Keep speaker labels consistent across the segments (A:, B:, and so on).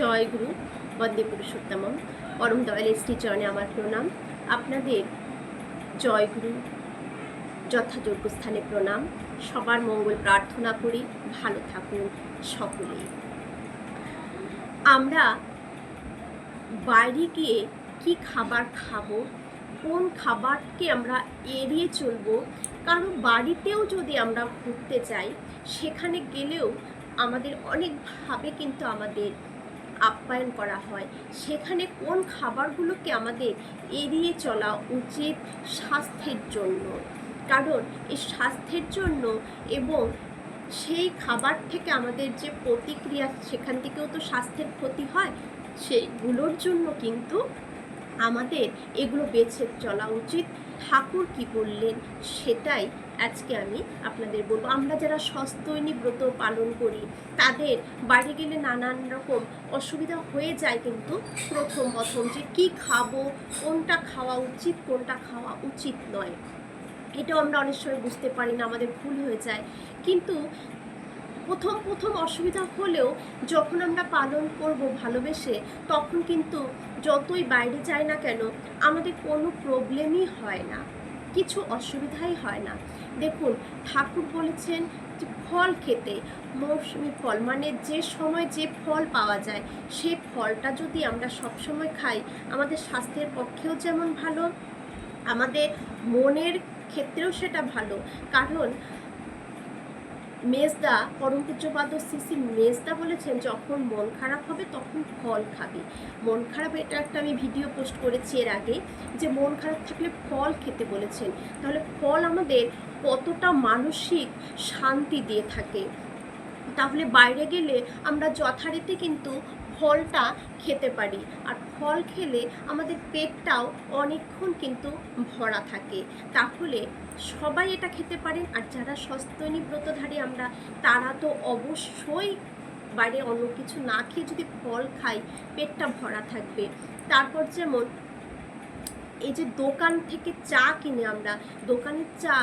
A: জয় গুরু, বন্দে পুরুষোত্তমম। পরম দয়াল শ্রী চরণে আমার প্রণাম। আপনাদের জয় গুরু, যথাযোগ্য স্থানে প্রণাম। সবার মঙ্গল প্রার্থনা করি। ভালো থাকুন সকলেই আমরা বাইরে গিয়ে কি খাবার খাব, কোন খাবারকে আমরা এড়িয়ে চলবো কারণ বাড়িতেও যদি আমরা ঘুরতে যাই, সেখানে গেলেও আমাদের অনেকভাবে কিন্তু আমাদের আপ্যায়ন করা হয়। সেখানে কোন খাবারগুলোকে আমাদের এড়িয়ে চলা উচিত স্বাস্থ্যের জন্য? কারণ এই স্বাস্থ্যের জন্য এবং সেই খাবার থেকে আমাদের যে প্রতিক্রিয়া সেখান থেকেও তো স্বাস্থ্যের ক্ষতি হয়, সেইগুলোর জন্য কিন্তু আমাদের এগুলো বেছে চলা উচিত। ঠাকুর কি বললেন? সেটাই আজকে আমি আপনাদের বলব, আমরা যারা সস্তৈনী ব্রত পালন করি, তাদের বাইরে গেলে নানান রকম অসুবিধা হয়ে যায় কিন্তু প্রথম প্রথম যে কি খাব, কোনটা খাওয়া উচিত, কোনটা খাওয়া উচিত নয়। এটাও আমরা অনেক সময় বুঝতে পারি না, আমাদের ভুল হয়ে যায়। কিন্তু প্রথম প্রথম অসুবিধা হলেও যখন আমরা পালন করব ভালোবেসে, তখন কিন্তু যতই বাইরে যাই না কেন, আমাদের কোনো প্রবলেমই হয় না। কিছু অসুবিধাই হয় না। দেখুন, ঠাকুর বলেছেন ফল খেতে, মৌসুমি ফল মানে যে সময় যে ফল পাওয়া যায়, সে ফলটা যদি আমরা সবসময় খাই, আমাদের স্বাস্থ্যের পক্ষেও যেমন ভালো, আমাদের মনের ক্ষেত্রেও সেটা ভালো। কারণ মেজদা পরম পূজ্যপাদ শ্রী মেজদা বলেছেন, যখন মন খারাপ হবে, তখন ফল খাবে। মন খারাপ, এটা একটা আমি ভিডিও পোস্ট করেছি এর আগে, যে মন খারাপ থাকলে ফল খেতে বলেছেন। তাহলে ফল আমাদের কতটা মানসিক শান্তি দিয়ে থাকে। তাহলে বাইরে গেলে আমরা যথারীতি কিন্তু ফলটা খেতে পারি। আর ফল খেলে আমাদের পেটটাও অনেকক্ষণ কিন্তু ভরা থাকে। তাহলে সবাই এটা খেতে পারেন আর যারা সস্তনী ব্রতধারী আমরা, তারা তো অবশ্যই বাইরে অন্য কিছু না খেয়ে যদি ফল খাই, পেটটা ভরা থাকবে। তারপর যেমন এই যে দোকান থেকে চা কিনে আমরা, দোকানের চা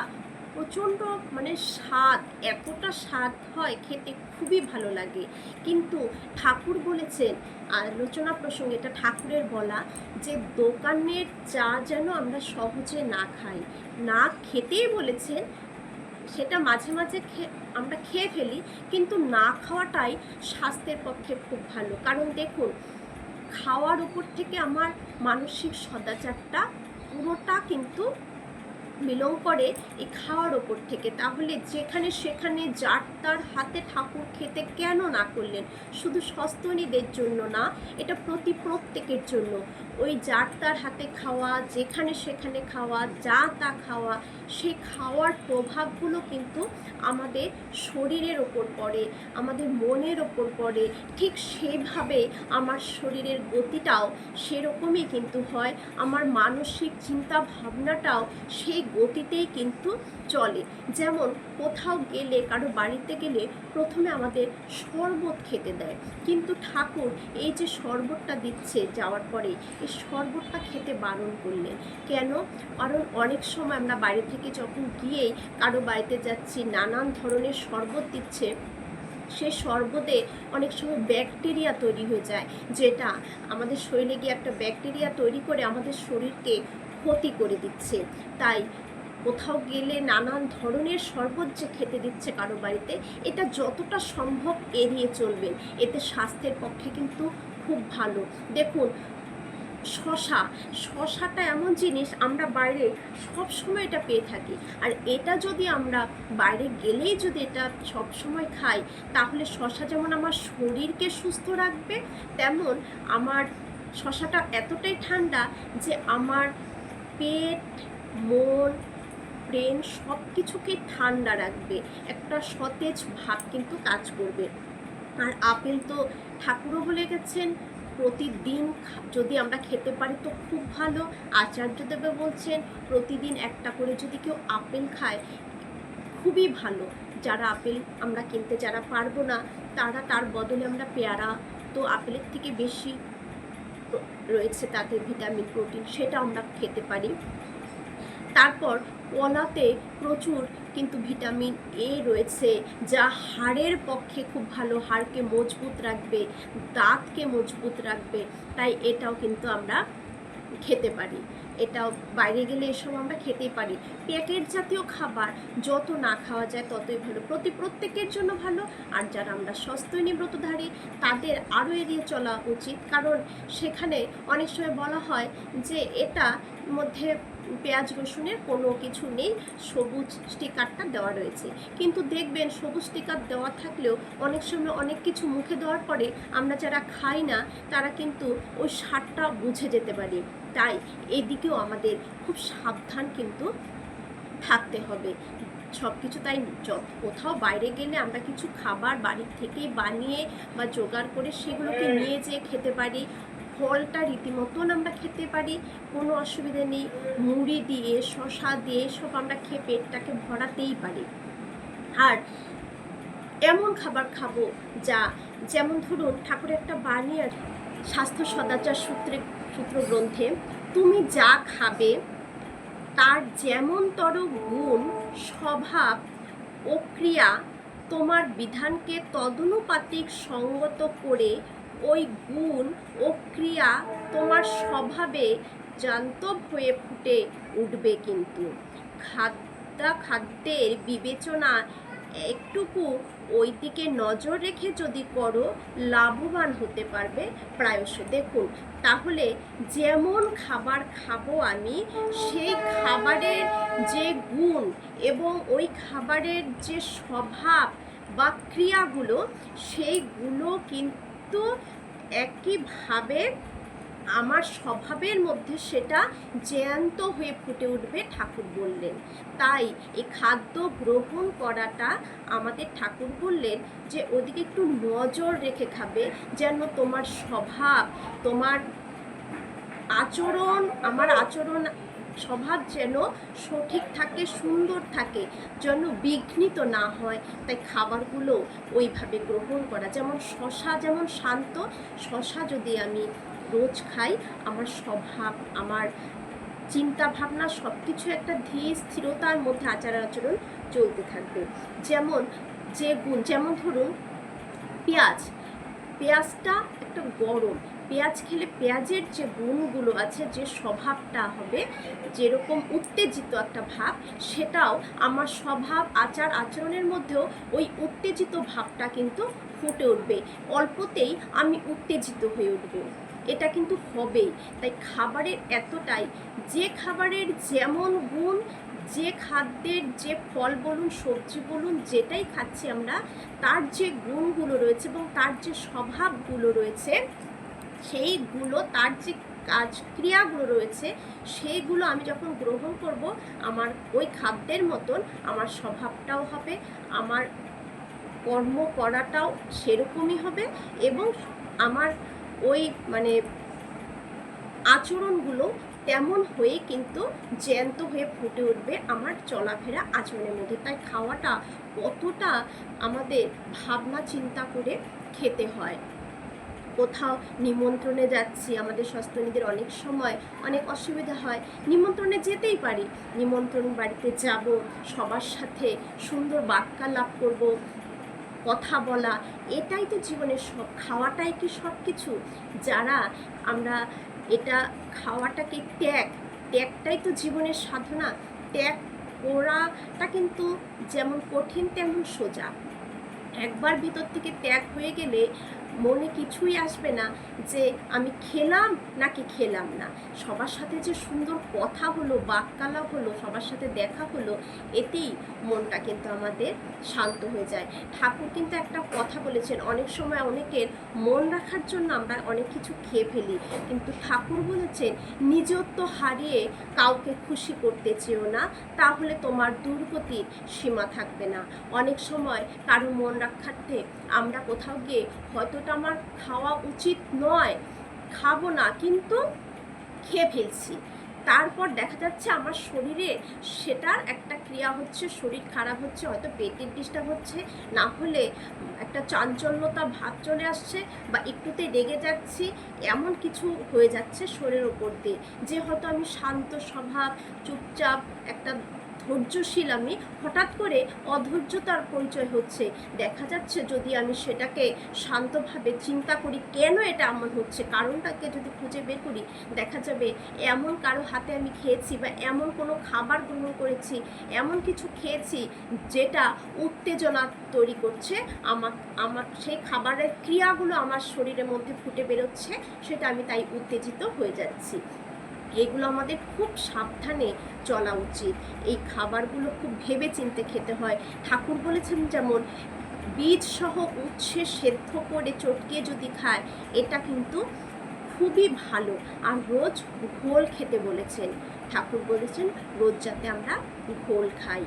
A: প্রচণ্ড মানে স্বাদ, এতটা স্বাদ হয়, খেতে খুবই ভালো লাগে। কিন্তু ঠাকুর বলেছেন, আলোচনা প্রসঙ্গে এটা ঠাকুরের বলা, যে দোকানের চা যেন আমরা সহজে না খাই। না খেতেই বলেছেন, সেটা মাঝে মাঝে আমরা খেয়ে ফেলি, কিন্তু না খাওয়াটাই স্বাস্থ্যের পক্ষে খুব ভালো। কারণ দেখুন, খাওয়ার উপর থেকে আমার মানসিক সদাচারটা পুরোটা কিন্তু বিলং করে এই খাওয়ার ওপর থেকে। তাহলে যেখানে সেখানে যার তার হাতে ঠাকুর খেতে কেন না করলেন? শুধু সস্তনীদের জন্য না, এটা প্রতি প্রত্যেকের জন্য। ওই যার তার হাতে খাওয়া, যেখানে সেখানে খাওয়া, যা তা খাওয়া সেই খাওয়ার প্রভাবগুলো কিন্তু আমাদের শরীরের ওপর পড়ে, আমাদের মনের ওপর পড়ে। ঠিক সেভাবে আমার শরীরের গতিটাও সেরকমই কিন্তু হয়। আমার মানসিক চিন্তা ভাবনাটাও সেই গতিতেই কিন্তু চলে। যেমন কোথাও গেলে, কারও বাড়িতে গেলে প্রথমে আমাদের শরবত খেতে দেয়। কিন্তু ঠাকুর এই যে শরবতটা দিচ্ছে যাওয়ার পরে, এই শরবতটা খেতে বারণ করলেন। কেন? কারণ অনেক সময় আমরা বাড়ি থেকে যখন গিয়েই কারও বাড়িতে যাচ্ছি, নানান ধরনের শরবত দিচ্ছে সে শরবতে অনেক সময় ব্যাকটেরিয়া তৈরি হয়ে যায়, যেটা আমাদের শরীরে গিয়ে একটা ব্যাকটেরিয়া তৈরি করে আমাদের শরীরকে ক্ষতি করে দিচ্ছে। তাই কোথাও গেলে নানান ধরনের শরবত যে খেতে দিচ্ছে কারও বাড়িতে, এটা যতটা সম্ভব এড়িয়ে চলবেন। এতে স্বাস্থ্যের পক্ষে কিন্তু খুব ভালো। দেখুন, শশা, শশাটা এমন জিনিস, আমরা বাইরে সব সময় এটা পেয়ে থাকি। আর এটা যদি আমরা বাইরে গেলেই যদি এটা সব সময় খাই, তাহলে শশা যেমন আমার শরীরকে সুস্থ রাখবে, তেমন আমার শশাটা এতটাই ঠান্ডা যে আমার পেট, মন ব্রেন সব কিছুকে ঠান্ডা রাখবে, একটা সতেজ ভাব কিন্তু কাজ করবে। আর আপেল তো ঠাকুরও বলে গেছেন, প্রতিদিন যদি আমরা খেতে পারি তো খুব ভালো। আচার্যদেবে বলছেন, প্রতিদিন একটা করে যদি কেউ আপেল খায়, খুবই ভালো। যারা আপেল আমরা কিনতে যারা পারব না, তারা তার বদলে আমরা পেয়ারা তো আপেলের থেকে বেশি রয়েছে তাতে ভিটামিন, প্রোটিন, সেটা আমরা খেতে পারি। তারপর কলাতে প্রচুর কিন্তু ভিটামিন এ রয়েছে, যা হাড়ের পক্ষে খুব ভালো, হাড়কে মজবুত রাখবে, দাঁতকে মজবুত রাখবে, তাই এটাও কিন্তু আমরা খেতে পারি। এটাও বাইরে গেলে এসব আমরা খেতেই পারি। প্যাকেট জাতীয় খাবার যত না খাওয়া যায় ততই ভালো। প্রতি প্রত্যেকের জন্য ভালো, আর যারা আমরা স্বাস্থ্য ব্রতধারী, তাদের আরও এড়িয়ে চলা উচিত। কারণ সেখানে অনেক সময় বলা হয় যে এটা মধ্যে পেঁয়াজ রসুনের কোনো কিছু নেই সবুজ স্টিকারটা দেওয়া রয়েছে। কিন্তু দেখবেন সবুজ স্টিকার দেওয়া থাকলেও অনেক সময় অনেক কিছু মুখে দেওয়ার পরে আমরা যারা খাই না তারা কিন্তু ওই স্বাদটা বুঝে যেতে পারি। তাই এদিকেও আমাদের খুব সাবধান কিন্তু থাকতে হবে। সব কিছু তাই কোথাও বাইরে গেলে আমরা কিছু খাবার বাড়ির থেকেই বানিয়ে বা জোগাড় করে সেগুলোকে নিয়ে যেয়ে খেতে পারি। ফলটা রীতিমতন আমরা খেতে পারি, কোনো অসুবিধা নেই। মুড়ি দিয়ে শশা দিয়ে সব আমরা খেয়ে পেটটাকে ভরাতেই পারি। আর এমন খাবার খাব যা, যেমন ধরুন ঠাকুর একটা বাণী আছে, স্বাস্থ্য সদাচার সূত্রে সূত্র গ্রন্থে তুমি যা খাবে, তার যেমনতর গুণ, স্বভাব ও ক্রিয়া তোমার বিধানকে তদনুপাতিক সঙ্গত করে ওই গুণ ও ক্রিয়া তোমার স্বভাবে জান্তব হয়ে ফুটে উঠবে কিন্তু। খাদ্যা খাদ্যের বিবেচনা একটুকু ওই দিকে নজর রেখে যদি করো, লাভবান হতে পারবে প্রায়শ। দেখুন, তাহলে যেমন খাবার খাব আমি, সেই খাবারের যে গুণ এবং ওই খাবারের যে স্বভাব বা ক্রিয়াগুলো, সেইগুলো কিন্তু একইভাবে আমার স্বভাবের মধ্যে সেটা জ্যান্ত হয়ে ফুটে উঠবে, ঠাকুর বললেন। তাই এই খাদ্য গ্রহণ করাটা আমাদের ঠাকুর বললেন যে, ওদিকে একটু নজর রেখে খাবে, যেন তোমার স্বভাব, তোমার আচরণ, আমার আচরণ স্বভাব যেন সঠিক থাকে, সুন্দর থাকে, যেন বিঘ্নিত না হয়। তাই খাবারগুলো ওইভাবে গ্রহণ করা। যেমন শশা যেমন শান্ত, শশা যদি আমি রোজ খাই, আমার স্বভাব, আমার চিন্তা ভাবনা সব কিছু একটা ধীর স্থিরতার মধ্যে আচার আচরণ চলতে থাকবে। যেমন যে গুণ, যেমন ধরুন পেঁয়াজ, পেঁয়াজটা একটা গরম পেঁয়াজ খেলে পেঁয়াজের যে গুণগুলো আছে, যে স্বভাবটা হবে, যেরকম উত্তেজিত একটা ভাব, সেটাও আমার স্বভাব, আচার, আচরণের মধ্যেও ওই উত্তেজিত ভাবটা কিন্তু ফুটে উঠবে। অল্পতেই আমি উত্তেজিত হয়ে উঠব। এটা কিন্তু হবেই। তাই খাবারের এতটাই, যে খাবারের যেমন গুণ, যে খাদ্যের যে ফল বলুন, সবজি বলুন, যেটাই খাচ্ছি আমরা, তার যে গুণগুলো রয়েছে এবং তার যে স্বভাবগুলো রয়েছে সেইগুলো, তার যে কাজ ক্রিয়াগুলো রয়েছে সেইগুলো আমি যখন গ্রহণ করব, আমার ওই খাদ্যের মতন আমার স্বভাবটাও হবে, আমার কর্ম করাটাও সেরকমই হবে এবং আমার ওই মানে আচরণগুলো তেমন হয়ে কিন্তু জ্যান্ত হয়ে ফুটে উঠবে আমার চলাফেরা আচরণের মধ্যে। তাই খাওয়াটা কতটা আমাদের ভাবনা চিন্তা করে খেতে হয়। কোথাও নিমন্ত্রণে যাচ্ছি, আমাদের স্বাস্থ্যনীদের অনেক সময় অনেক অসুবিধা হয়, নিমন্ত্রণে যেতেই পারি। নিমন্ত্রণ বাড়িতে যাব, সবার সাথে সুন্দর বাক্যালাপ করব, কথা বলা, এটাই তো জীবনের সব খাওয়াটাই কি সব কিছু যারা আমরা এটা খাওয়াটাকে ত্যাগ, ত্যাগটাই তো জীবনের সাধনা। ত্যাগ করাটা কিন্তু যেমন কঠিন, তেমন সোজা। একবার ভিতর থেকে ত্যাগ হয়ে গেলে মনে কিছুই আসবে না যে আমি খেলাম নাকি খেলাম না। সবার সাথে যে সুন্দর কথা হলো বাক্যালাপ হলো, সবার সাথে দেখা হলো, এতেই মনটা কিন্তু আমাদের শান্ত হয়ে যায়। ঠাকুর কিন্তু একটা কথা বলেছেন, অনেক সময় অনেকের মন রাখার জন্য আমরা অনেক কিছু খেয়ে ফেলি, কিন্তু ঠাকুর বলেছেন, নিজত্ব হারিয়ে কাউকে খুশি করতে চেও না, তাহলে তোমার দুর্গতির সীমা থাকবে না। অনেক সময় কারও মন রাখার্থে আমরা কোথাও গিয়ে হয়তোটা আমার খাওয়া উচিত নয়, খাব না, কিন্তু খেয়ে ফেলছি। তারপর দেখা যাচ্ছে আমার শরীরে সেটার একটা ক্রিয়া হচ্ছে, শরীর খারাপ হচ্ছে, হয়তো পেটের ডিস্টার্ব হচ্ছে, না হলে একটা চাঞ্চল্যতা ভাব চলে আসছে বা একটুতে রেগে যাচ্ছি, এমন কিছু হয়ে যাচ্ছে শরীরের ওপর দিয়ে, যে হয়তো আমি শান্ত স্বভাব, চুপচাপ একটা ধৈর্যশীল আমি, হঠাৎ করে অধৈর্যতার পরিচয় হচ্ছে। দেখা যাচ্ছে যদি আমি সেটাকে শান্তভাবে চিন্তা করি, কেন এটা এমন হচ্ছে? কারণটাকে যদি খুঁজে বের করি, দেখা যাবে এমন কারও হাতে আমি খেয়েছি বা এমন কোনো খাবার গ্রহণ করেছি, এমন কিছু খেয়েছি যেটা উত্তেজনা তৈরি করছে, আমার আমার সেই খাবারের ক্রিয়াগুলো আমার শরীরের মধ্যে ফুটে বেরোচ্ছে, সেটা আমি তাই উত্তেজিত হয়ে যাচ্ছি। এগুলো আমাদের খুব সাবধানে চলা উচিত। এই খাবারগুলো খুব ভেবে চিনতে খেতে হয়। ঠাকুর বলেছেন যেমন, বীজ সহ উচ্ছে সেদ্ধ করে চটকে যদি খায়, এটা কিন্তু খুবই ভালো। আর রোজ ঘোল খেতে বলেছেন। ঠাকুর বলেছেন, রোজ যাতে আমরা ঘোল খাই।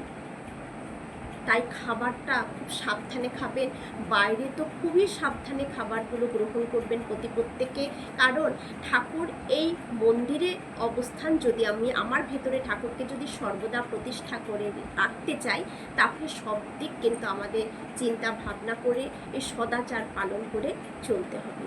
A: তাই খাবারটা খুব সাবধানে খাবেন। বাইরে তো খুবই সাবধানে খাবারগুলো গ্রহণ করবেন প্রতি প্রত্যেকে। কারণ ঠাকুর এই মন্দিরে অবস্থান যদি আমি আমার ভেতরে ঠাকুরকে যদি সর্বদা প্রতিষ্ঠা করে রাখতে চাই, তাহলে সব দিক কিন্তু আমাদের চিন্তা ভাবনা করে এই সদাচার পালন করে চলতে হবে।